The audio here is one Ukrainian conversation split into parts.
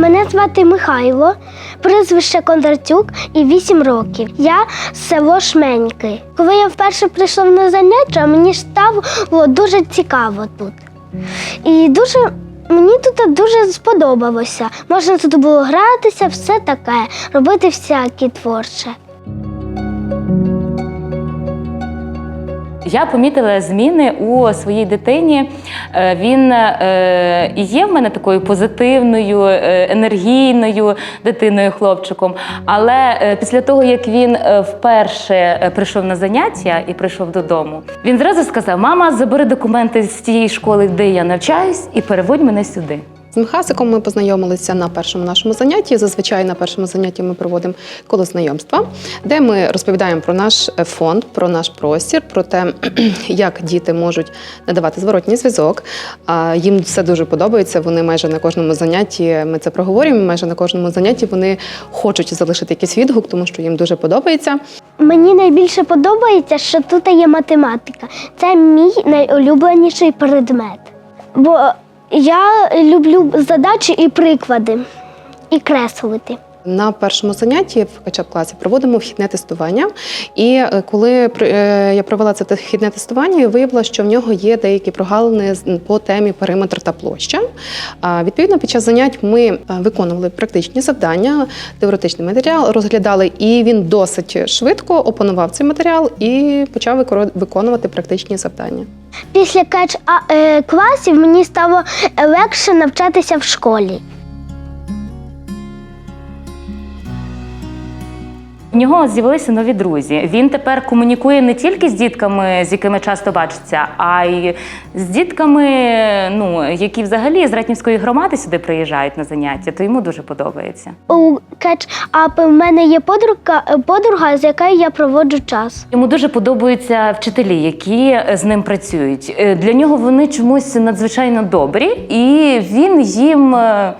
Мене звати Михайло, прізвище Кондратюк і 8 років. Я з село Шменьки. Коли я вперше прийшов на заняття, мені стало дуже цікаво тут. І дуже мені тут дуже сподобалося. Можна тут було гратися, все таке, робити всяке творче. Я помітила зміни у своїй дитині. Е, Він е, і є в мене такою позитивною, е, енергійною дитиною, хлопчиком. Але після того, як він вперше прийшов на заняття і прийшов додому, він зразу сказав: Мама, забери документи з тієї школи, де я навчаюсь, і переводь мене сюди. З Михасиком ми познайомилися на першому нашому занятті. Зазвичай на першому занятті ми проводимо коло знайомства, де ми розповідаємо про наш е, фонд, про наш простір, про те, як діти можуть надавати зворотній зв'язок. Їм все дуже подобається. Вони майже на кожному занятті ми це проговорюємо. Майже на кожному занятті вони хочуть залишити якийсь відгук, тому що їм дуже подобається. Мені найбільше подобається, що тут є математика. Це мій найулюбленіший предмет. Бо я люблю задачі і приклади, і креслити. На першому занятті в качап класі проводимо вхідне тестування. І е, коли е, я провела це вхідне тестування, виявила, що в нього є деякі прогалини по темі периметр та площа. Відповідно, під час занять ми е, виконували практичні завдання, теоретичний матеріал розглядали, і він досить швидко опанував цей матеріал і почав виконувати практичні завдання. Після а, е, класів мені стало легше навчатися в школі. В нього з'явилися нові друзі. Він тепер комунікує не тільки з дітками, з якими часто бачиться, а й з дітками, ну які взагалі з Ратнівської громади сюди приїжджають на заняття. То йому дуже подобається. У кетч ап в мене є подруга, подруга, з якою я проводжу час. Йому дуже подобаються вчителі, які з ним працюють. Е, Для нього вони чомусь надзвичайно добрі, і він їм е,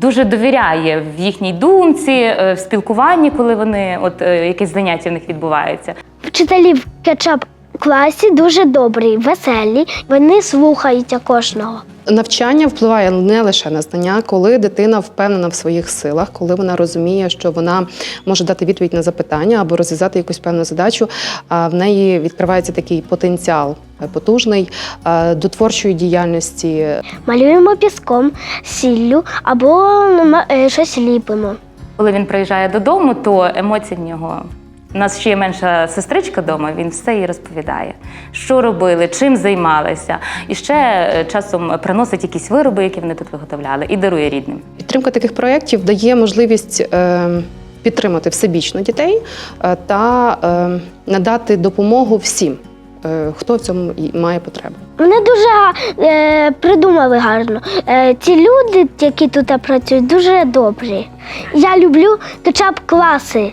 дуже довіряє в їхній думці, е, в спілкуванні, коли вони от е, якесь заняття в них відбувається. Вчителі в кетчап класі дуже добрі, веселі. Вони слухаються кожного. Навчання впливає не лише на знання, коли дитина впевнена в своїх силах, коли вона розуміє, що вона може дати відповідь на запитання або розв'язати якусь певну задачу. А в неї відкривається такий потенціал потужний е, до творчої діяльності. Малюємо піском, сіллю або е, щось ліпимо. Коли він приїжджає додому, то емоції в нього. У нас ще є менша сестричка вдома, він все їй розповідає, що робили, чим займалися. І ще е, часом приносить якісь вироби, які вони тут виготовляли, і дарує рідним. Підтримка таких проєктів дає можливість е, підтримати всебічно дітей е, та е, надати допомогу всім, хто в цьому має потребу. Вони дуже е, придумали гарно. Е, ці люди, які тут працюють, дуже добрі. Я люблю кетчап класи.